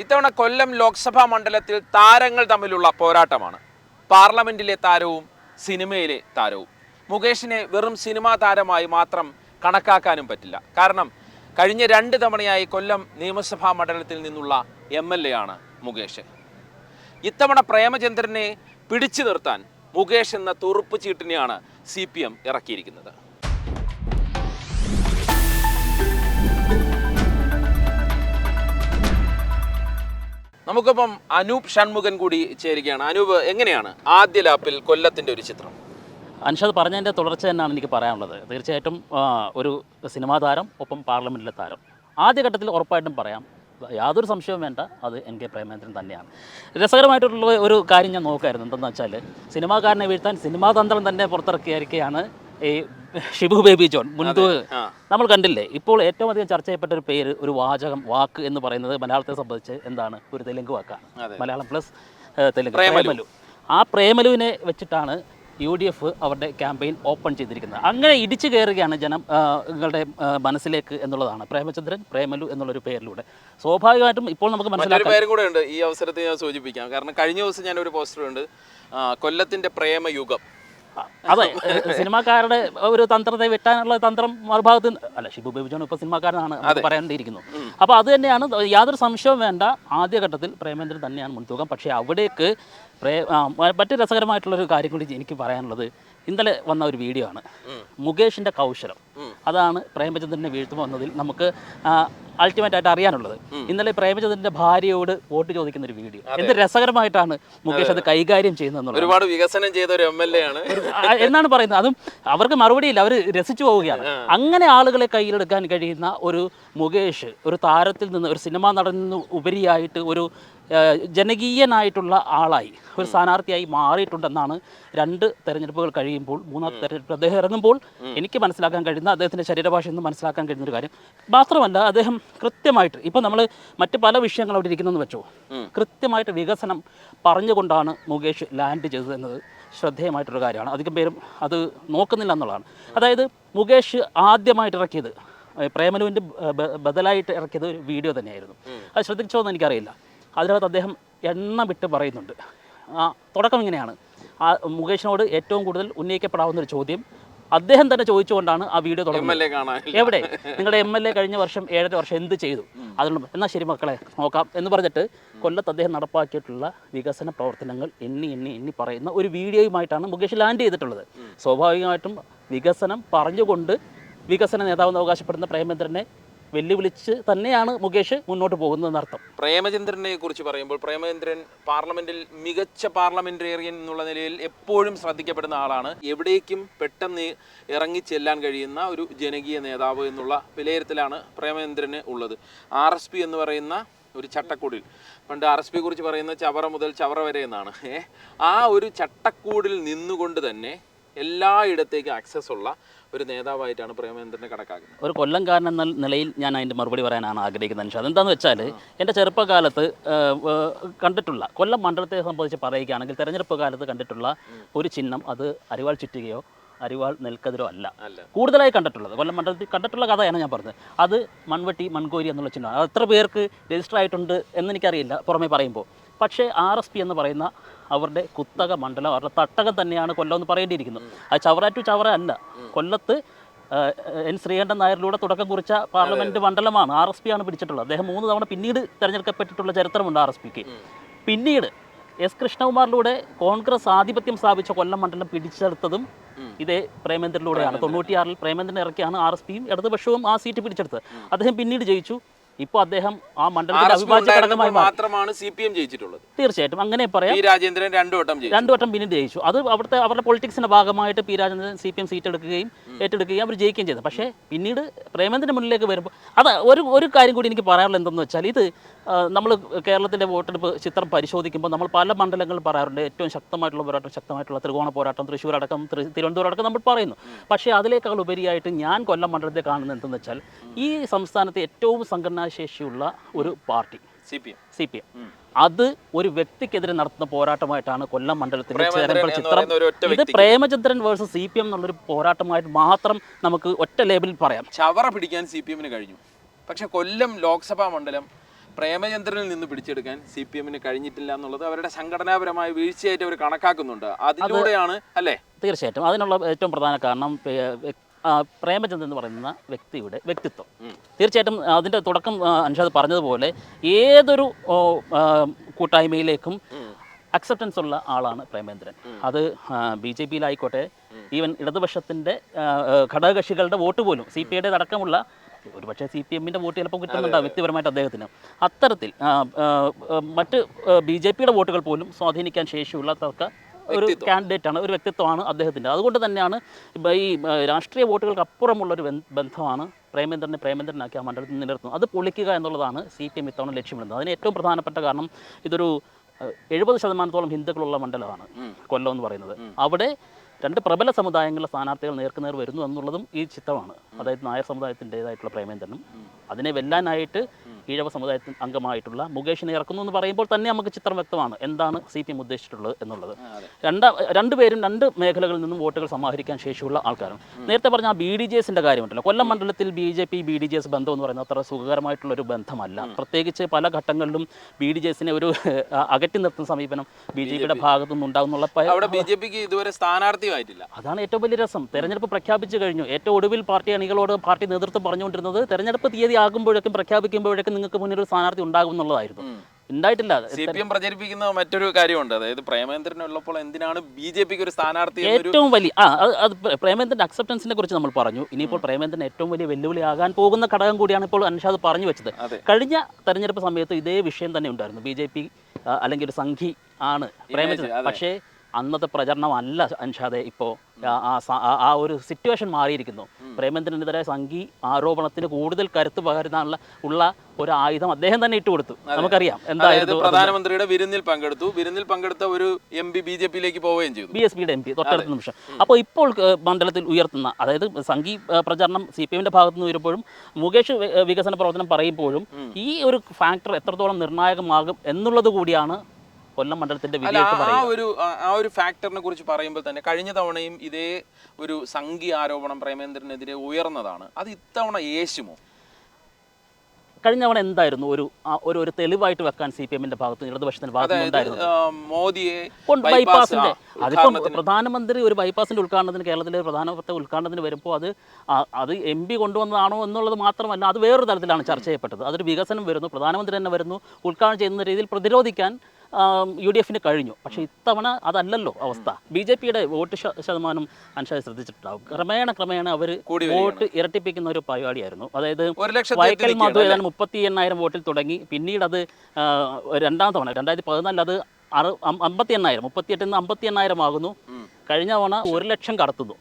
ഇത്തവണ കൊല്ലം ലോക്സഭാ മണ്ഡലത്തിൽ താരങ്ങൾ തമ്മിലുള്ള പോരാട്ടമാണ്. പാർലമെന്റിലെ താരവും സിനിമയിലെ താരവും. മുകേഷിനെ വെറും സിനിമാ താരമായി മാത്രം കണക്കാക്കാനും പറ്റില്ല. കാരണം കഴിഞ്ഞ രണ്ട് തവണയായി കൊല്ലം നിയമസഭാ മണ്ഡലത്തിൽ നിന്നുള്ള എം എൽ എ ആണ് മുകേഷ്. ഇത്തവണ പ്രേമചന്ദ്രനെ പിടിച്ചു നിർത്താൻ മുകേഷ് എന്ന തുറുപ്പ് ചീട്ടിനെയാണ് സി പി എം ഇറക്കിയിരിക്കുന്നത്. നമുക്കിപ്പം അനൂപ് ഷൺമുഖൻ കൂടി ചേരുകയാണ്. അനൂപ് എങ്ങനെയാണ് ആദ്യ ലാപ്പിൽ കൊല്ലത്തിന്റെ ഒരു ചിത്രം? അൻഷാദ് പറഞ്ഞതിന്റെ തുടർച്ച തന്നെയാണ് എനിക്ക് പറയാനുള്ളത്. തീർച്ചയായിട്ടും ഒരു സിനിമാ താരം ഒപ്പം പാർലമെന്റിലെ താരം. ആദ്യഘട്ടത്തിൽ ഉറപ്പായിട്ടും പറയാം യാതൊരു സംശയവും വേണ്ട അത് എൻ കെ പ്രേമേന്ദ്രൻ തന്നെയാണ്. രസകരമായിട്ടുള്ള ഒരു കാര്യം ഞാൻ നോക്കായിരുന്നു. എന്തെന്ന് വെച്ചാൽ സിനിമാക്കാരനെ വീഴ്ത്താൻ സിനിമാതന്ത്രം തന്നെ പുറത്തിറക്കിയിരിക്കുകയാണ് ഈ ഷിബു ബേബി ജോൺ മുൻപ് നമ്മൾ കണ്ടില്ലേ ഇപ്പോൾ ഏറ്റവും അധികം ചർച്ച ചെയ്യപ്പെട്ട ഒരു പേര് ഒരു വാചകം വാക്ക് എന്ന് പറയുന്നത് മലയാളത്തെ സംബന്ധിച്ച് എന്താണ്? ഒരു തെലുങ്ക് വാക്കാണ്. മലയാളം പ്ലസ് തെലുങ്ക്. പ്രേമലു. ആ പ്രേമലുവിനെ വെച്ചിട്ടാണ് യു ഡി എഫ് അവരുടെ ക്യാമ്പയിൻ ഓപ്പൺ ചെയ്തിരിക്കുന്നത്. അങ്ങനെ ഇടിച്ചു കയറുകയാണ് ജനം നിങ്ങളുടെ മനസ്സിലേക്ക് എന്നുള്ളതാണ്. പ്രേമചന്ദ്രൻ പ്രേമലു എന്നുള്ളൊരു പേരിലൂടെ. സ്വാഭാവികമായിട്ടും ഇപ്പോൾ നമുക്ക് മനസ്സിലാക്കാം പേരും കൂടെ ഉണ്ട്. ഈ അവസരത്തിൽ ഞാൻ സൂചിപ്പിക്കാം. കാരണം കഴിഞ്ഞ ദിവസം ഞാൻ ഒരു പോസ്റ്റർ ഉണ്ട് കൊല്ലത്തിന്റെ പ്രേമയുഗം. അതെ സിനിമാക്കാരുടെ ഒരു തന്ത്രത്തെ വെട്ടാനുള്ള തന്ത്രം മറുഭാഗത്ത് നിന്ന്- അല്ല ഷിബു ബേബി ജോൺ ഇപ്പോൾ സിനിമാക്കാരനാണ് നമുക്ക് പറയേണ്ടിയിരിക്കുന്നു. അപ്പോൾ അത് തന്നെയാണ് യാതൊരു സംശയവും വേണ്ട. ആദ്യഘട്ടത്തിൽ പ്രേമേന്ദ്രൻ തന്നെയാണ് മുൻതൂക്കം. പക്ഷേ അവിടേക്ക് പ്രേ രസകരമായിട്ടുള്ള ഒരു മറ്റു രസകരമായിട്ടുള്ളൊരു കാര്യം കൂടി എനിക്ക് പറയാനുള്ളത്. ഇന്നലെ വന്ന ഒരു വീഡിയോ ആണ്. മുകേഷിന്റെ കൗശലം. അതാണ് പ്രേമചന്ദ്രനെ വീഴ്ത്തുമ്പോൾ വന്നതിൽ നമുക്ക് അൾട്ടിമേറ്റ് ആയിട്ട് അറിയാനുള്ളത്. ഇന്നലെ പ്രേമചന്ദ്രന്റെ ഭാര്യയോട് വോട്ട് ചോദിക്കുന്ന ഒരു വീഡിയോ. എന്ത് രസകരമായിട്ടാണ് മുകേഷ് അത്. കൈകാര്യം ചെയ്യുന്നത് ഒരുപാട് വികസനം ചെയ്ത ഒരു എം എൽ എ ആണ്. എന്നാണ് പറയുന്നത്. അതും അവർക്ക് മറുപടിയില്ല അവർ രസിച്ചു പോവുകയാണ്. അങ്ങനെ ആളുകളെ കയ്യിലെടുക്കാൻ കഴിയുന്ന ഒരു മുകേഷ് ഒരു താരത്തിൽ നിന്ന് ഒരു സിനിമ നടനിൽ നിന്ന് ഉപരിയായിട്ട് ഒരു ജനകീയനായിട്ടുള്ള ആളായി ഒരു സ്ഥാനാർത്ഥിയായി മാറിയിട്ടുണ്ടെന്നാണ് രണ്ട് തെരഞ്ഞെടുപ്പുകൾ കഴിയുമ്പോൾ മൂന്നാമത്തെ തെരഞ്ഞെടുപ്പ് അദ്ദേഹം ഇറങ്ങുമ്പോൾ എനിക്ക് മനസ്സിലാക്കാൻ കഴിയുന്ന അദ്ദേഹത്തിന്റെ ശരീരഭാഷ എന്ന് മനസ്സിലാക്കാൻ കഴിയുന്ന ഒരു കാര്യം. മാത്രമല്ല അദ്ദേഹം കൃത്യമായിട്ട് ഇപ്പോൾ നമ്മൾ മറ്റ് പല വിഷയങ്ങൾ അവിടെ ഇരിക്കുന്നതെന്ന് വെച്ചോ കൃത്യമായിട്ട് വികസനം പറഞ്ഞുകൊണ്ടാണ് മുകേഷ് ലാൻഡ് ചെയ്തത് എന്നത് ശ്രദ്ധേയമായിട്ടൊരു കാര്യമാണ്. അധികം പേരും അത് നോക്കുന്നില്ല എന്നുള്ളതാണ്. അതായത് മുകേഷ് ആദ്യമായിട്ട് ഇറക്കിയത് പ്രേമലുവിന്റെ ബദലായിട്ട് ഇറക്കിയത് ഒരു വീഡിയോ തന്നെയായിരുന്നു. അത് ശ്രദ്ധിച്ചോ എന്ന് എനിക്കറിയില്ല. അതിനകത്ത് അദ്ദേഹം എണ്ണം വിട്ട് പറയുന്നുണ്ട്. ആ തുടക്കം ഇങ്ങനെയാണ്. ആ മുകേഷിനോട് ഏറ്റവും കൂടുതൽ ഉന്നയിക്കപ്പെടാവുന്ന ഒരു ചോദ്യം. അദ്ദേഹം തന്നെ ചോദിച്ചുകൊണ്ടാണ് ആ വീഡിയോ തുടങ്ങുന്നത്. എവിടെ? നിങ്ങളുടെ എം എൽ എ കഴിഞ്ഞ വർഷം ഏഴര വർഷം എന്ത് ചെയ്തു? അതുകൊണ്ട് എന്നാൽ ശരി മക്കളെ നോക്കാം എന്ന് പറഞ്ഞിട്ട് കൊല്ലത്ത് അദ്ദേഹം നടപ്പാക്കിയിട്ടുള്ള വികസന പ്രവർത്തനങ്ങൾ എണ്ണി എണ്ണി എണ്ണി പറയുന്ന ഒരു വീഡിയോയുമായിട്ടാണ് മുകേഷ് ലാൻഡ് ചെയ്തിട്ടുള്ളത്. സ്വാഭാവികമായിട്ടും വികസനം പറഞ്ഞുകൊണ്ട് വികസന നേതാവെന്ന് അവകാശപ്പെടുന്ന പ്രേമേന്ദ്രനെ വെല്ലുവിളിച്ച് തന്നെയാണ് മുകേഷ് മുന്നോട്ട് പോകുന്നതെന്നർത്ഥം പ്രേമചന്ദ്രനെ കുറിച്ച് പറയുമ്പോൾ പ്രേമചന്ദ്രൻ പാർലമെന്റിൽ മികച്ച പാർലമെന്റേറിയൻ എന്നുള്ള നിലയിൽ എപ്പോഴും ശ്രദ്ധിക്കപ്പെടുന്ന ആളാണ്. എവിടേക്കും പെട്ടെന്ന് ഇറങ്ങി ചെല്ലാൻ കഴിയുന്ന ഒരു ജനകീയ നേതാവ് എന്നുള്ള വിലയിരുത്തലാണ് പ്രേമചന്ദ്രന് ഉള്ളത്. ആർ എസ് പി എന്ന് പറയുന്ന ഒരു ചട്ടക്കൂടിൽ. പണ്ട് ആർ എസ് പിയെ കുറിച്ച് പറയുന്ന ചവറ മുതൽ ചവറ വരെ എന്നാണ്. ആ ഒരു ചട്ടക്കൂടിൽ നിന്നുകൊണ്ട് തന്നെ എല്ലായിടത്തേക്കും ആക്സസ് ഉള്ള ഒരു നേതാവായിട്ടാണ് പ്രേമചന്ദ്രനെ കണക്കാക്കുന്നത്. ഒരു കൊല്ലംകാരൻ എന്ന നിലയിൽ ഞാൻ അതിന്റെ മറുപടി പറയാനാണ് ആഗ്രഹിക്കുന്നത് നിഷാദ് എന്താണെന്ന് വെച്ചാൽ എന്റെ ചെറുപ്പകാലത്ത് കണ്ടിട്ടുള്ള കൊല്ലം മണ്ഡലത്തെ സംബന്ധിച്ച് പറയുകയാണെങ്കിൽ തെരഞ്ഞെടുപ്പ് കാലത്ത് കണ്ടിട്ടുള്ള ഒരു ചിഹ്നം അത് അരിവാൾ ചുറ്റുകയോ അരിവാൾ നെൽക്കതിരോ അല്ല. അല്ല. കൂടുതലായി കണ്ടിട്ടുള്ളത് കൊല്ലം മണ്ഡലത്തിൽ കണ്ടിട്ടുള്ള കഥയാണ് ഞാൻ പറഞ്ഞത്. അത് മൺവെട്ടി മൺകോരി എന്നുള്ള ചിഹ്നമാണ്. അത് എത്ര പേർക്ക് രജിസ്റ്റർ ആയിട്ടുണ്ട് എന്നെനിക്കറിയില്ല പുറമേ പറയുമ്പോൾ. പക്ഷേ ആർ എസ് പി എന്ന് പറയുന്ന അവരുടെ കുത്തക മണ്ഡലം അവരുടെ തട്ടകം തന്നെയാണ് കൊല്ലം എന്ന് പറയേണ്ടിയിരിക്കുന്നത് അത് ചവറ ടു ചവറ അല്ല. കൊല്ലത്ത് എൻ ശ്രീകണ്ഠൻ നായരിലൂടെ തുടക്കം കുറിച്ച പാർലമെന്റ് മണ്ഡലമാണ് ആർ എസ് പി ആണ് പിടിച്ചിട്ടുള്ളത്. അദ്ദേഹം മൂന്ന് തവണ പിന്നീട് തിരഞ്ഞെടുക്കപ്പെട്ടിട്ടുള്ള ചരിത്രമുണ്ട് ആർ എസ് പിക്ക്. പിന്നീട് എസ് കൃഷ്ണകുമാറിലൂടെ കോൺഗ്രസ് ആധിപത്യം സ്ഥാപിച്ച കൊല്ലം മണ്ഡലം പിടിച്ചെടുത്തതും ഇതേ പ്രേമേന്ദ്രനിലൂടെയാണ്. തൊണ്ണൂറ്റിയാറിൽ പ്രേമേന്ദ്രൻ ഇറക്കിയാണ് ആർ എസ് പിയും ഇടതുപക്ഷവും ആ സീറ്റ് പിടിച്ചെടുത്തത്. അദ്ദേഹം പിന്നീട് ജയിച്ചു. ഇപ്പോൾ അദ്ദേഹം ആ മണ്ഡലത്തിൽ മണ്ഡലത്തിന്റെ അവിഭാജ്യ ഘടകമായി മാത്രമാണ് സി പി എം ജയിച്ചിട്ടുള്ളത്. തീർച്ചയായിട്ടും. അങ്ങനെ പറയാം. പി രാജേന്ദ്രൻ രണ്ടു വട്ടം രണ്ടു വട്ടം പിന്നീട് ജയിച്ചു. അത് അവിടുത്തെ അവരുടെ പൊളിറ്റിക്സിന്റെ ഭാഗമായിട്ട് P Rajendran C P M seat എടുക്കുകയും ഏറ്റെടുക്കുകയും അവർ ജയിക്കുകയും ചെയ്തു. പക്ഷേ പിന്നീട് പ്രേമേന്ദ്രന്റെ മുന്നിലേക്ക് വരുമ്പോൾ അത് ഒരു ഒരു കാര്യം കൂടി എനിക്ക് പറയാനുള്ളത് എന്തെന്ന് വെച്ചാൽ ഇത് നമ്മൾ കേരളത്തിന്റെ വോട്ടെടുപ്പ് ചിത്രം പരിശോധിക്കുമ്പോൾ നമ്മൾ പല മണ്ഡലങ്ങളിൽ പറയാറുണ്ട്. ഏറ്റവും ശക്തമായിട്ടുള്ള പോരാട്ടം ശക്തമായിട്ടുള്ള ത്രികോണ പോരാട്ടം തൃശ്ശൂർ അടക്കം തിരുവനന്തപുരം അടക്കം നമ്മൾ പറയുന്നു. പക്ഷേ അതിനേക്കാൾ ഉപരിയായിട്ട് ഞാൻ കൊല്ലം മണ്ഡലത്തെ കാണുന്നത് എന്തെന്ന് വെച്ചാൽ ഈ സംസ്ഥാനത്തെ ഏറ്റവും സംഘടനാശേഷിയുള്ള ഒരു party. C P M. C P M. അത് ഒരു വ്യക്തിക്കെതിരെ നടത്തുന്ന പോരാട്ടമായിട്ടാണ് കൊല്ലം മണ്ഡലത്തിലെ പ്രേമചന്ദ്രൻ ചേരമ്പൽ ചിത്രം. ഇത് Premachandran versus C P M എന്നുള്ളൊരു പോരാട്ടമായിട്ട് മാത്രം നമുക്ക് ഒറ്റ ലേബലിൽ പറയാം. ചവറ പിടിക്കാൻ സി പി എമ്മിന് കഴിഞ്ഞു. പക്ഷെ കൊല്ലം ലോക്സഭാ മണ്ഡലം പ്രേമചന്ദ്രനിൽ നിന്ന് പിടിച്ചെടുക്കാൻ സി പി എമ്മിന് കഴിഞ്ഞിട്ടില്ല എന്നുള്ളത് അവരുടെ സംഘടനാപരമായ വീഴ്ചയായിട്ട് അവർ കണക്കാക്കുന്നുണ്ട്. അതിലൂടെയാണ് അല്ലേ? തീർച്ചയായിട്ടും. അതിനുള്ള ഏറ്റവും പ്രധാന കാരണം പ്രേമചന്ദ്രൻ എന്ന് പറയുന്ന വ്യക്തിയുടെ വ്യക്തിത്വം. തീർച്ചയായിട്ടും അതിന്റെ തുടക്കം അനുഷാദ് അൻഷാദ് പറഞ്ഞതുപോലെ ഏതൊരു കൂട്ടായ്മയിലേക്കും അക്സെപ്റ്റൻസ് ഉള്ള ആളാണ് പ്രേമേന്ദ്രൻ. അത് ബി ജെ പിയിലായിക്കോട്ടെ ഈവൻ ഇടതുപക്ഷത്തിന്റെ ഘടകകക്ഷികളുടെ വോട്ട് പോലും സി പി ഐയുടെ അടക്കമുള്ള ഒരുപക്ഷെ സി പി എമ്മിന്റെ വോട്ട് ചിലപ്പോൾ കിട്ടുന്നുണ്ടാവും വ്യക്തിപരമായിട്ട് അദ്ദേഹത്തിന്. അത്തരത്തിൽ മറ്റ് ബി ജെ പിയുടെ വോട്ടുകൾ പോലും സ്വാധീനിക്കാൻ ശേഷിയുള്ള തക്ക ഒരു കാൻഡിഡേറ്റ് ആണ് ഒരു വ്യക്തിത്വമാണ് അദ്ദേഹത്തിന്റെ. അതുകൊണ്ട് തന്നെയാണ് ഈ രാഷ്ട്രീയ വോട്ടുകൾക്ക് അപ്പുറമുള്ള ഒരു ബന്ധമാണ് പ്രേമേന്ദ്രനെ പ്രേമേന്ദ്രനാക്കി ആ മണ്ഡലത്തിൽ നിലനിർത്തുന്നത്. അത് പൊളിക്കുക എന്നുള്ളതാണ് സി പി എം ഇത്തവണ ലക്ഷ്യമിടുന്നത്. അതിന് ഏറ്റവും പ്രധാനപ്പെട്ട കാരണം ഇതൊരു എഴുപത് ശതമാനത്തോളം ഹിന്ദുക്കളുള്ള മണ്ഡലമാണ് കൊല്ലം എന്ന് പറയുന്നത്. അവിടെ രണ്ട് പ്രബല സമുദായങ്ങളിലെ സ്ഥാനാർത്ഥികൾ നേർക്കുനേർ വരുന്നു എന്നുള്ളതും ഈ ചിത്രമാണ്. അതായത് നായർ സമുദായത്തിന്റെതായിട്ടുള്ള പ്രേമേന്ദ്രനും. അതിനെ വെല്ലാനായിട്ട് ഈഴവ സമുദായത്തിൽ അംഗമായിട്ടുള്ള മുകേഷിനെ ഇറക്കുന്നു എന്ന് പറയുമ്പോൾ തന്നെ നമുക്ക് ചിത്രം വ്യക്തമാണ് എന്താണ് സി പി എം ഉദ്ദേശിച്ചിട്ടുള്ളത് എന്നുള്ളത്. രണ്ടാ രണ്ടുപേരും രണ്ട് മേഖലകളിൽ നിന്നും വോട്ടുകൾ സമാഹരിക്കാൻ ശേഷിയുള്ള ആൾക്കാരാണ്. നേരത്തെ പറഞ്ഞ ആ ബി ഡി ജെ എസിന്റെ കാര്യമുണ്ടല്ലോ. കൊല്ലം മണ്ഡലത്തിൽ B J P B D J S ബന്ധം എന്ന് പറയുന്നത് അത്ര സുഖകരമായിട്ടുള്ള ഒരു ബന്ധമല്ല. പ്രത്യേകിച്ച് പല ഘട്ടങ്ങളിലും ബി ഡി ജെ എസിനെ ഒരു അകറ്റി നിർത്തുന്ന സമീപനം ബി ജെ പിയുടെ ഭാഗത്തു നിന്നുണ്ടാകുന്നുള്ള ബി ജെ പിക്ക് ഇതുവരെ സ്ഥാനാർത്ഥിയായിട്ടില്ല അതാണ് ഏറ്റവും വലിയ രസം. തെരഞ്ഞെടുപ്പ് പ്രഖ്യാപിച്ചു കഴിഞ്ഞു. ഏറ്റവും ഒടുവിൽ പാർട്ടി അണികളോട് പാർട്ടി നേതൃത്വം പറഞ്ഞുകൊണ്ടിരുന്നത് തെരഞ്ഞെടുപ്പ് തീയതി ആകുമ്പോഴേക്കും പ്രഖ്യാപിക്കുമ്പോഴേക്കും നിങ്ങൾക്ക് മുന്നിൽ ഒരു സ്ഥാനാർത്ഥി ഉണ്ടാകും എന്നുള്ളതായിരുന്നു. ഉണ്ടായിട്ടില്ല. സി പി എം പ്രചരിപ്പിക്കുന്ന മറ്റൊരു കാര്യമുണ്ട്. അതായത് പ്രേമേന്ദ്രൻ ഉള്ളപ്പോൾ എന്തിനാണ് ബി ജെ പിക്ക് ഒരു സ്ഥാനാർത്ഥി ഏറ്റവും വലിയ ആ അത് അത് പ്ര- പ്രേമേന്ദ്രന്റെ അക്സെപ്റ്റൻസിനെ കുറിച്ച് നമ്മൾ പറഞ്ഞു. ഇനിയിപ്പോൾ പ്രേമേന്ദ്രൻ ഏറ്റവും വലിയ വെല്ലുവിളി വെല്ലുവിളിയാകാൻ പോകുന്ന ഘടകം കൂടിയാണ് ഇപ്പോൾ അൻഷാദ് പറഞ്ഞു വെച്ചത്. കഴിഞ്ഞ തെരഞ്ഞെടുപ്പ് സമയത്ത് ഇതേ വിഷയം തന്നെ ഉണ്ടായിരുന്നു. ബി ജെ പി അല്ലെങ്കിൽ ഒരു സംഘി ആണ് പ്രേമചന്ദ്രൻ പക്ഷേ അന്നത്തെ പ്രചരണമല്ല അൻഷാദെ ഇപ്പോൾ ആ ഒരു സിറ്റുവേഷൻ മാറിയിരിക്കുന്നു. പ്രേമേന്ദ്രനെതിരെ സംഘി ആരോപണത്തിന് കൂടുതൽ കരുത്ത് പകരുന്നുള്ള ഉള്ള ഒരു ആയുധം അദ്ദേഹം തന്നെ ഇട്ടുകൊടുത്തു നമുക്കറിയാം എന്തായാലും പ്രധാനമന്ത്രിയുടെ വിരുന്നിൽ പങ്കെടുത്തു. വിരുന്നിൽ പങ്കെടുത്ത ഒരു എം പി ബി ജെ പിയിലേക്ക് പോവുകയും ചെയ്തു. ബി എസ് പിയുടെ എം പി തൊട്ടടുത്ത നിമിഷം. അപ്പോൾ ഇപ്പോൾ മണ്ഡലത്തിൽ ഉയർത്തുന്ന അതായത് സംഘി പ്രചരണം സി പി എമ്മിന്റെ ഭാഗത്തു നിന്ന് വരുമ്പോഴും മുകേഷ് വികസന പ്രവർത്തനം പറയുമ്പോഴും ഈ ഒരു ഫാക്ടർ എത്രത്തോളം നിർണായകമാകും എന്നുള്ളത് കൂടിയാണ് കൊല്ലം മണ്ഡലത്തിന്റെ ആ- ഒരു ആ- ഒരു ഫാക്ടറിനെ കുറിച്ച് പറയുമ്പോൾ തന്നെ കഴിഞ്ഞ തവണയും ഇതേ ഒരു സംഘി ആരോപണം പ്രേമേന്ദ്രനെതിരെ ഉയർന്നതാണ്. അത് ഇത്തവണ യേശുമോ കഴിഞ്ഞ തവണ എന്തായിരുന്നു? ഒരു ഒരു ഒരു തെളിവായിട്ട് വെക്കാൻ സി പി എമ്മിന്റെ ഭാഗത്ത് ഇടതുപക്ഷത്തിന്റെ ഭാഗത്ത് നിന്ന് അതായത് ഉണ്ടായിരുന്നു ആ, മോദിയെ ബൈപ്പാസിന്റെ അതിപ്പം പ്രധാനമന്ത്രി ഒരു ബൈപ്പാസിന്റെ ഉദ്ഘാടനത്തിന് കേരളത്തിലെ പ്രധാനപ്പെട്ട ഉദ്ഘാടനത്തിന് വരുമ്പോൾ അത് അത് എം പി കൊണ്ടുവന്നതാണോ എന്നുള്ളത് മാത്രമല്ല അത് വേറൊരു തരത്തിലാണ് ചർച്ച ചെയ്യപ്പെട്ടത്. അതൊരു വികസനം വരുന്നു പ്രധാനമന്ത്രി തന്നെ വരുന്നു ഉദ്ഘാടനം ചെയ്യുന്ന രീതിയിൽ പ്രതിരോധിക്കാൻ യു ഡി എഫിന് കഴിഞ്ഞു. പക്ഷേ ഇത്തവണ അതല്ലല്ലോ അവസ്ഥ. ബി ജെ പിയുടെ വോട്ട് ശതമാനം അനുസരിച്ച് ശ്രദ്ധിച്ചിട്ടുണ്ടാവും. ക്രമേണ ക്രമേണ അവർ വോട്ട് ഇരട്ടിപ്പിക്കുന്ന ഒരു പരിപാടിയായിരുന്നു. അതായത് വൈക്കൽ മധു ഏതാണ്ട് മുപ്പത്തി എണ്ണായിരം വോട്ടിൽ തുടങ്ങി. പിന്നീട് അത് രണ്ടാം തവണ രണ്ടായിരത്തി പതിനാലിൽ അത് അറു അമ്പത്തി എണ്ണായിരം മുപ്പത്തിയെട്ടിൽ നിന്ന് അമ്പത്തി എണ്ണായിരം ആകുന്നു കഴിഞ്ഞ തവണ ഒരു ലക്ഷം കടത്തുന്നു.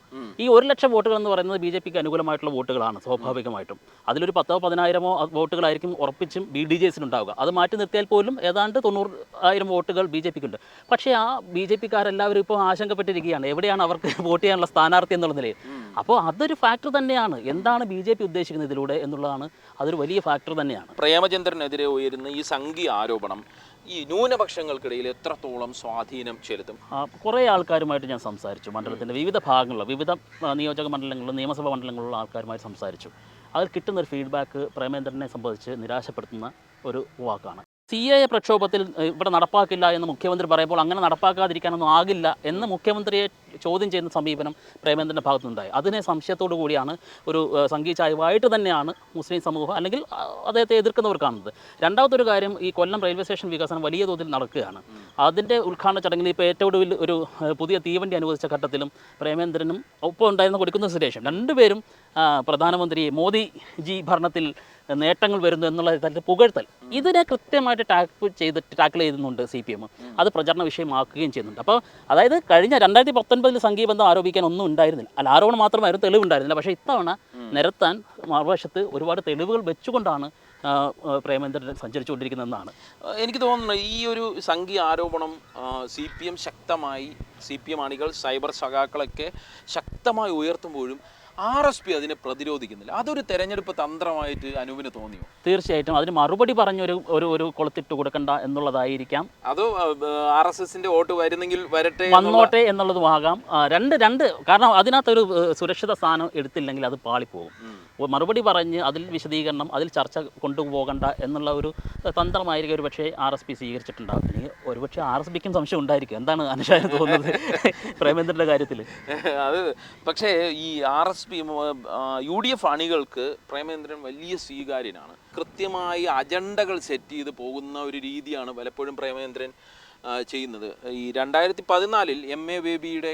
ഈ ഒരു ലക്ഷം വോട്ടുകൾ എന്ന് പറയുന്നത് ബി ജെ പിക്ക് അനുകൂലമായിട്ടുള്ള വോട്ടുകളാണ് സ്വാഭാവികമായിട്ടും. അതിലൊരു പത്തോ പതിനായിരമോ വോട്ടുകളായിരിക്കും ഉറപ്പിച്ചും ബി ഡി ജെ ഉണ്ടാവുക. അത് മാറ്റി നിർത്തിയാൽ പോലും ഏതാണ്ട് തൊണ്ണൂറ് ആയിരം വോട്ടുകൾ ബി ജെ പിക്ക് ഉണ്ട് പക്ഷേ ആ ബി ജെ പിക്കാരെല്ലാവരും ഇപ്പോൾ ആശങ്കപ്പെട്ടിരിക്കുകയാണ്. എവിടെയാണ് അവർക്ക് വോട്ട് ചെയ്യാനുള്ള സ്ഥാനാർത്ഥി എന്നുള്ള നിലയിൽ. അപ്പോൾ അതൊരു ഫാക്ടർ തന്നെയാണ്. എന്താണ് ബി ജെ പി ഉദ്ദേശിക്കുന്നത് ഇതിലൂടെ എന്നുള്ളതാണ് അതൊരു വലിയ ഫാക്ടർ തന്നെയാണ്. പ്രേമചന്ദ്രനെതിരെ ഉയരുന്ന ഈ സംഘി ആരോപണം ഈ ന്യൂനപക്ഷങ്ങൾക്കിടയിൽ എത്രത്തോളം സ്വാധീനം ചെലുത്തും? കുറേ ആൾക്കാരുമായിട്ട് ഞാൻ സംസാരിച്ചു മണ്ഡലത്തിന്റെ വിവിധ ഭാഗങ്ങളിൽ വിവിധ നിയോജക മണ്ഡലങ്ങളിലും നിയമസഭാ മണ്ഡലങ്ങളിലും ആൾക്കാരുമായി സംസാരിച്ചു. അതിൽ കിട്ടുന്ന ഒരു ഫീഡ്ബാക്ക് പ്രേമേന്ദ്രനെ സംബന്ധിച്ച് നിരാശപ്പെടുത്തുന്ന ഒരു വാക്കാണ്. സി എ പ്രക്ഷോഭത്തിൽ ഇവിടെ നടപ്പാക്കില്ല എന്ന് മുഖ്യമന്ത്രി പറയുമ്പോൾ അങ്ങനെ നടപ്പാക്കാതിരിക്കാനൊന്നും ആകില്ല എന്ന് മുഖ്യമന്ത്രിയെ ചോദ്യം ചെയ്യുന്ന സമീപനം പ്രേമേന്ദ്രന്റെ ഭാഗത്തുനിന്നുണ്ടായി. അതിനെ സംശയത്തോടു കൂടിയാണ് ഒരു സംഗീത ചായവായിട്ട് തന്നെയാണ് മുസ്ലിം സമൂഹം അല്ലെങ്കിൽ അദ്ദേഹത്തെ എതിർക്കുന്നവർ കാണുന്നത്. രണ്ടാമത്തെ ഒരു കാര്യം ഈ കൊല്ലം റെയിൽവേ സ്റ്റേഷൻ വികസനം വലിയ തോതിൽ നടക്കുകയാണ്. അതിന്റെ ഉദ്ഘാടന ചടങ്ങിൽ ഇപ്പോൾ ഏറ്റവും ഒടുവിൽ ഒരു പുതിയ തീവണ്ടി അനുവദിച്ച ഘട്ടത്തിലും പ്രേമേന്ദ്രനും ഒപ്പം ഉണ്ടായിരുന്ന കൊടുക്കുന്ന സുരേഷും രണ്ടുപേരും പ്രധാനമന്ത്രി മോദി ജി ഭരണത്തിൽ നേട്ടങ്ങൾ വരുന്നു എന്നുള്ള തരത്തിൽ പുകഴ്ത്തൽ. ഇതിനെ കൃത്യമായിട്ട് ടാക്ക് ചെയ്തിട്ട് ടാക്കിൾ ചെയ്യുന്നുണ്ട് സി പി എം അത് പ്രചരണ വിഷയമാക്കുകയും ചെയ്യുന്നുണ്ട്. അപ്പോൾ അതായത് കഴിഞ്ഞ രണ്ടായിരത്തി പത്തൊൻപതിൽ സംഘീബന്ധം ആരോപിക്കാൻ ഒന്നും ഉണ്ടായിരുന്നില്ല. അല്ല ആരോപണം മാത്രമായിരുന്നു തെളിവുണ്ടായിരുന്നില്ല. പക്ഷേ ഇത്തവണ നിരത്താൻ മറുവശത്ത് ഒരുപാട് തെളിവുകൾ വെച്ചുകൊണ്ടാണ് പ്രേമേന്ദ്രൻ സഞ്ചരിച്ചുകൊണ്ടിരിക്കുന്നതെന്നാണ്. എനിക്ക് തോന്നുന്നു ഈ ഒരു സംഘി ആരോപണം സി പി എം ശക്തമായി സി പി എം അണികൾ സൈബർ സഖാക്കളൊക്കെ ശക്തമായി ഉയർത്തുമ്പോഴും ആർ എസ് പി അതിനെ പ്രതിരോധിക്കുന്നില്ല. അതൊരു തെരഞ്ഞെടുപ്പ് തന്ത്രമായിട്ട് അനുവിന് തോന്നിയോ? തീർച്ചയായിട്ടും. അതിന് മറുപടി പറഞ്ഞൊരു ഒരു ഒരു കൊളുത്തിട്ട് കൊടുക്കണ്ട എന്നുള്ളതായിരിക്കാം. അത് ആർ എസ് എസിന്റെ വോട്ട് വരുന്നെങ്കിൽ വരട്ടെ വന്നോട്ടെ എന്നുള്ളതും ആകാം രണ്ട് രണ്ട് കാരണം അതിനകത്തൊരു സുരക്ഷിത സ്ഥാനം എടുത്തില്ലെങ്കിൽ അത് പാളിപ്പോകും. മറുപടി പറഞ്ഞ് അതിൽ വിശദീകരണം അതിൽ ചർച്ച കൊണ്ടുപോകണ്ട എന്നുള്ള ഒരു തന്ത്രമായിരിക്കും ഒരു പക്ഷേ ആർ എസ് പി സ്വീകരിച്ചിട്ടുണ്ടാകും അല്ലെങ്കിൽ ഒരുപക്ഷെ ആർ എസ് പിക്കും സംശയം ഉണ്ടായിരിക്കും. എന്താണ് അനുശാസനം തോന്നുന്നത്? പ്രേമേന്ദ്രന്റെ കാര്യത്തിൽ അത് പക്ഷേ ഈ R S P U D F അണികൾക്ക് Premendran വലിയ സ്വീകാര്യനാണ്. കൃത്യമായി അജണ്ടകൾ സെറ്റ് ചെയ്ത് പോകുന്ന ഒരു രീതിയാണ് പലപ്പോഴും പ്രേമേന്ദ്രൻ ചെയ്യുന്നത്. ഈ രണ്ടായിരത്തി പതിനാലിൽ എം എ ബേബിയുടെ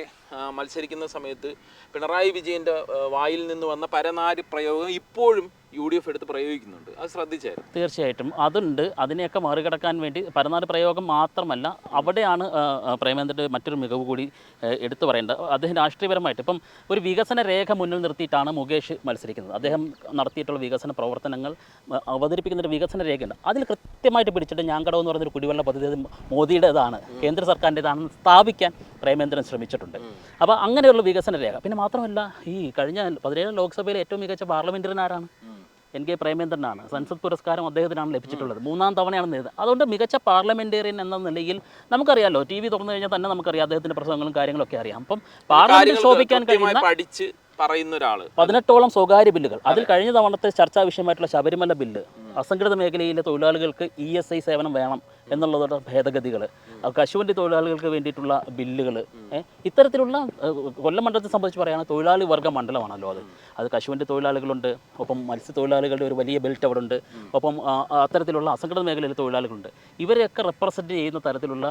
മത്സരിക്കുന്ന സമയത്ത് പിണറായി വിജയന്റെ വായിൽ നിന്ന് വന്ന പരനാരി പ്രയോഗം ഇപ്പോഴും യു ഡി എഫ് എടുത്ത് പ്രയോഗിക്കുന്നുണ്ട്. അത് ശ്രദ്ധിച്ചായിരുന്നു. തീർച്ചയായിട്ടും. അതുണ്ട്. അതിനെയൊക്കെ മറികടക്കാൻ വേണ്ടി പരനാട് പ്രയോഗം മാത്രമല്ല അവിടെയാണ് പ്രേമേന്ദ്രന്റെ മറ്റൊരു മികവ് കൂടി എടുത്തു പറയേണ്ടത് അദ്ദേഹം രാഷ്ട്രീയപരമായിട്ട് ഇപ്പം ഒരു വികസന രേഖ മുന്നിൽ നിർത്തിയിട്ടാണ് മുകേഷ് മത്സരിക്കുന്നത്. അദ്ദേഹം നടത്തിയിട്ടുള്ള വികസന പ്രവർത്തനങ്ങൾ അവതരിപ്പിക്കുന്നൊരു വികസന രേഖയുണ്ട്. അതിൽ കൃത്യമായിട്ട് പിടിച്ചിട്ട് ഞാൻ എന്ന് പറയുന്നൊരു കുടിവെള്ള പദ്ധതി മോദിയുടേതാണ് കേന്ദ്ര സർക്കാരിന്റെതാണെന്ന് സ്ഥാപിക്കാൻ പ്രേമേന്ദ്രൻ ശ്രമിച്ചിട്ടുണ്ട്. അപ്പോൾ അങ്ങനെയുള്ള വികസന രേഖ. പിന്നെ മാത്രമല്ല ഈ കഴിഞ്ഞ പതിനേഴ് ലോക്സഭയിലെ ഏറ്റവും മികച്ച പാർലമെന്ററിൻ ആരാണ്? N K പ്രേമേന്ദ്രനാണ്. സൻസദ് പുരസ്കാരം അദ്ദേഹത്തിനാണ് ലഭിച്ചിട്ടുള്ളത്. മൂന്നാം തവണയാണ് നേടുന്നത്. അതുകൊണ്ട് മികച്ച പാർലമെന്റേറിയൻ എന്ന നിലയിൽ നമുക്കറിയാലോ ടി വി തുറന്നു കഴിഞ്ഞാൽ തന്നെ നമുക്കറിയാം അദ്ദേഹത്തിന്റെ പ്രസംഗങ്ങളും കാര്യങ്ങളൊക്കെ അറിയാം. അപ്പം പാർലമെന്റിൽ ശോഭിക്കാൻ കഴിയുന്ന പഠിച്ച് പറയുന്ന ഒരാൾ പതിനെട്ടോളം സ്വകാര്യ ബില്ലുകൾ. അതിൽ കഴിഞ്ഞ തവണത്തെ ചർച്ചാ വിഷയമായിട്ടുള്ള ശബരിമല ബില്ല് അസംഘടിത മേഖലയിലെ തൊഴിലാളികൾക്ക് ഇ എസ് ഐ സേവനം വേണം എന്നുള്ളതുടെ ഭേദഗതികൾ കശുവണ്ടി തൊഴിലാളികൾക്ക് വേണ്ടിയിട്ടുള്ള ബില്ലുകൾ ഇത്തരത്തിലുള്ള കൊല്ലം മണ്ഡലത്തെ സംബന്ധിച്ച് പറയുകയാണെങ്കിൽ തൊഴിലാളി വർഗ മണ്ഡലമാണല്ലോ അത്. അത് കശുവണ്ടി തൊഴിലാളികളുണ്ട് ഒപ്പം മത്സ്യത്തൊഴിലാളികളുടെ ഒരു വലിയ ബെൽറ്റ് അവിടെ ഉണ്ട് ഒപ്പം അത്തരത്തിലുള്ള അസംഘടിത മേഖലയിലെ തൊഴിലാളികളുണ്ട്. ഇവരെയൊക്കെ റെപ്രസെന്റ് ചെയ്യുന്ന തരത്തിലുള്ള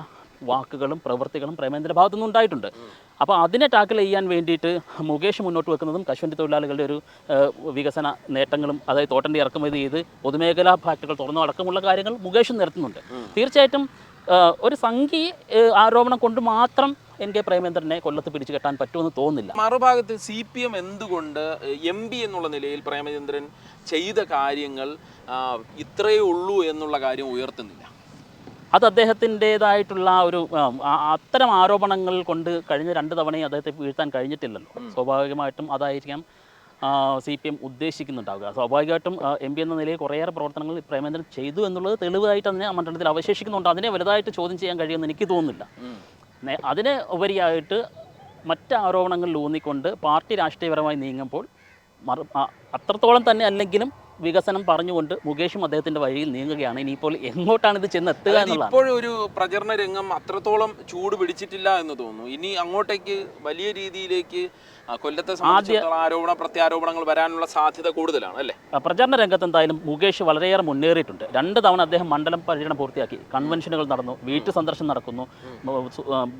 വാക്കുകളും പ്രവൃത്തികളും പ്രേമേന്ദ്രന്റെ ഭാഗത്തുനിന്ന് ഉണ്ടായിട്ടുണ്ട്. അപ്പോൾ അതിനെ ടാക്കിൾ ചെയ്യാൻ വേണ്ടിയിട്ട് മുകേഷ് മുന്നോട്ട് വെക്കുന്നതും കശുവണ്ടി തൊഴിലാളികളുടെ ഒരു വികസന നേട്ടങ്ങളും അതായത് തോട്ടന്റെ ഇറക്കുമതി ചെയ്ത് പൊതുമേഖലാ ഫാക്ടറികൾ തുറന്നു അടക്കമുള്ള കാര്യങ്ങൾ മുകേഷും നിരത്തുന്നുണ്ട്. തീർച്ചയായിട്ടും ഒരു സംഘി ആരോപണം കൊണ്ട് മാത്രം എൻ കെ പ്രേമേന്ദ്രനെ കൊല്ലത്ത് പിടിച്ചു കെട്ടാൻ പറ്റുമെന്ന് തോന്നുന്നില്ല. മറുഭാഗത്ത് സി പി എം എന്തുകൊണ്ട് എം പി എന്നുള്ള നിലയിൽ പ്രേമചന്ദ്രൻ ചെയ്ത കാര്യങ്ങൾ ഇത്രയേ ഉള്ളൂ എന്നുള്ള കാര്യം ഉയർത്തുന്നില്ല? അത് അദ്ദേഹത്തിന്റെതായിട്ടുള്ള ഒരു അത്തരം ആരോപണങ്ങൾ കൊണ്ട് കഴിഞ്ഞ രണ്ട് തവണയും അദ്ദേഹത്തെ വീഴ്ത്താൻ കഴിഞ്ഞിട്ടില്ലല്ലോ. സ്വാഭാവികമായിട്ടും അതായിരിക്കാം സി പി എം ഉദ്ദേശിക്കുന്നുണ്ടാവുക. സ്വാഭാവികമായിട്ടും എം പി എന്ന നിലയിൽ കുറേയേറെ പ്രവർത്തനങ്ങൾ പ്രേമേന്ദ്രൻ ചെയ്തു എന്നുള്ളത് തെളിവായിട്ട് തന്നെ മണ്ഡലത്തിൽ അവശേഷിക്കുന്നുണ്ട്. അതിനെ വലുതായിട്ട് ചോദ്യം ചെയ്യാൻ കഴിയുമെന്ന് എനിക്ക് തോന്നുന്നില്ല. അതിന് ഉപരിയായിട്ട് മറ്റ് ആരോപണങ്ങളിൽ ഊന്നിക്കൊണ്ട് പാർട്ടി രാഷ്ട്രീയപരമായി നീങ്ങുമ്പോൾ അത്രത്തോളം തന്നെ അല്ലെങ്കിലും വികസനം പറഞ്ഞുകൊണ്ട് മുകേഷും അദ്ദേഹത്തിന്റെ വഴിയിൽ നീങ്ങുകയാണ്. ഇനിയിപ്പോൾ എങ്ങോട്ടാണ് ഇത് ചെന്ന് എത്തുക എന്നുള്ളതാണ്. ഇപ്പോഴും ഒരു പ്രചരണ രംഗം അത്രത്തോളം ചൂട് പിടിച്ചിട്ടില്ല എന്ന് തോന്നുന്നു. ഇനി അങ്ങോട്ടേക്ക് വലിയ രീതിയിലേക്ക് കൊല്ലത്തെ ആരോപണ പ്രത്യാരോപണങ്ങൾ വരാനുള്ള സാധ്യത കൂടുതലാണ് അല്ലേ? പ്രചരണ രംഗത്ത് എന്തായാലും മുകേഷ് വളരെയേറെ മുന്നേറിയിട്ടുണ്ട്. രണ്ട് തവണ അദ്ദേഹം മണ്ഡലം പര്യടനം പൂർത്തിയാക്കി. കൺവെൻഷനുകൾ നടന്നു വീട്ടു സന്ദർശനം നടക്കുന്നു.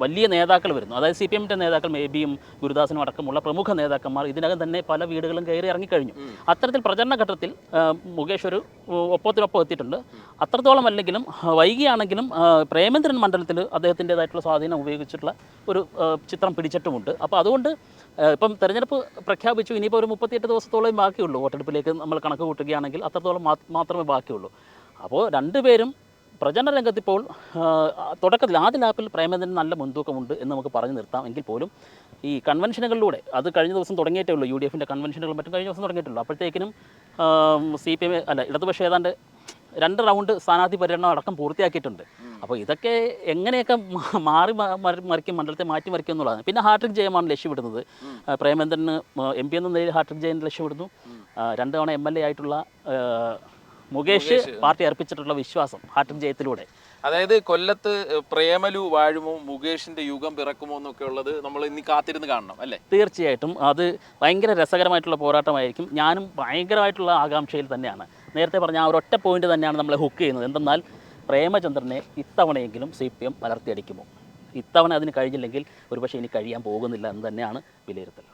വലിയ നേതാക്കൾ വരുന്നു. അതായത് സി പി എമ്മിന്റെ നേതാക്കൾ മേബിയും ഗുരുദാസനും അടക്കമുള്ള പ്രമുഖ നേതാക്കന്മാർ ഇതിനകം തന്നെ പല വീടുകളും കയറി ഇറങ്ങിക്കഴിഞ്ഞു. അത്തരത്തിൽ പ്രചരണ ഘട്ടത്തിൽ മുകേഷ് ഒരു ഒപ്പത്തിനൊപ്പം എത്തിയിട്ടുണ്ട്. അത്രത്തോളം അല്ലെങ്കിലും വൈകിയാണെങ്കിലും പ്രേമേന്ദ്രൻ മണ്ഡലത്തിൽ അദ്ദേഹത്തിന്റെതായിട്ടുള്ള സ്വാധീനം ഉപയോഗിച്ചിട്ടുള്ള ഒരു ചിത്രം പിടിച്ചിട്ടുമുണ്ട്. അപ്പോൾ അതുകൊണ്ട് ഇപ്പം തെരഞ്ഞെടുപ്പ് പ്രഖ്യാപിച്ചു ഇനിയിപ്പോൾ ഒരു മുപ്പത്തിയെട്ട് ദിവസത്തോളം ബാക്കിയുള്ളൂ വോട്ടെടുപ്പിലേക്ക് നമ്മൾ കണക്ക് കൂട്ടുകയാണെങ്കിൽ അത്രത്തോളം മാത്രമേ ബാക്കിയുള്ളൂ. അപ്പോൾ രണ്ടുപേരും പ്രചരണ രംഗത്ത് ഇപ്പോൾ തുടക്കത്തിൽ ആദ്യ ലാപ്പിൽ പ്രേമേന്ദ്രൻ നല്ല മുൻതൂക്കമുണ്ട് എന്ന് നമുക്ക് പറഞ്ഞു നിർത്താം. എങ്കിൽ പോലും ഈ കൺവെൻഷനുകളിലൂടെ അത് കഴിഞ്ഞ ദിവസം തുടങ്ങിയിട്ടേ ഉള്ളൂ യു ഡി എഫിന്റെ കൺവെൻഷനുകളും മറ്റും കഴിഞ്ഞ ദിവസം തുടങ്ങിയിട്ടുള്ളൂ. അപ്പോഴത്തേക്കിനും സി പി എം അല്ല ഇടതുപക്ഷ ഏതാണ്ട് രണ്ട് റൗണ്ട് സ്ഥാനാർത്ഥി പര്യടനം അടക്കം പൂർത്തിയാക്കിയിട്ടുണ്ട്. അപ്പോൾ ഇതൊക്കെ എങ്ങനെയൊക്കെ മാറി മറിക്കും മണ്ഡലത്തെ മാറ്റി മറിക്കും എന്നുള്ളതാണ്. പിന്നെ ഹാട്രിക് ജയമാണ് ലക്ഷ്യമിടുന്നത്. പ്രേമേന്ദ്രന് എം പി എന്ന നിലയിൽ ഹാട്രിക് ജയൻ ലക്ഷ്യമിടുന്നു. രണ്ടു തവണ എം എൽ എ ആയിട്ടുള്ള മുകേഷ് പാർട്ടി അർപ്പിച്ചിട്ടുള്ള വിശ്വാസം ഹാട്ടും ജയത്തിലൂടെ. അതായത് കൊല്ലത്ത് പ്രേമലു വാഴുമോ മുകേഷിന്റെ യുഗം പിറക്കുമോ എന്നൊക്കെ ഉള്ളത് നമ്മൾ ഇനി കാത്തിരുന്ന് കാണണം അല്ലേ? തീർച്ചയായിട്ടും. അത് ഭയങ്കര രസകരമായിട്ടുള്ള പോരാട്ടമായിരിക്കും. ഞാനും ഭയങ്കരമായിട്ടുള്ള ആകാംക്ഷയിൽ തന്നെയാണ്. നേരത്തെ പറഞ്ഞ ആ ഒരൊറ്റ പോയിന്റ് തന്നെയാണ് നമ്മളെ ഹുക്ക് ചെയ്യുന്നത്. എന്തെന്നാൽ പ്രേമചന്ദ്രനെ ഇത്തവണയെങ്കിലും സി പി എം പലർത്തിയടിക്കുമോ ഇത്തവണ അതിന് കഴിഞ്ഞില്ലെങ്കിൽ ഒരുപക്ഷെ ഇനി കഴിയാൻ പോകുന്നില്ല എന്ന് തന്നെയാണ് വിലയിരുത്തൽ.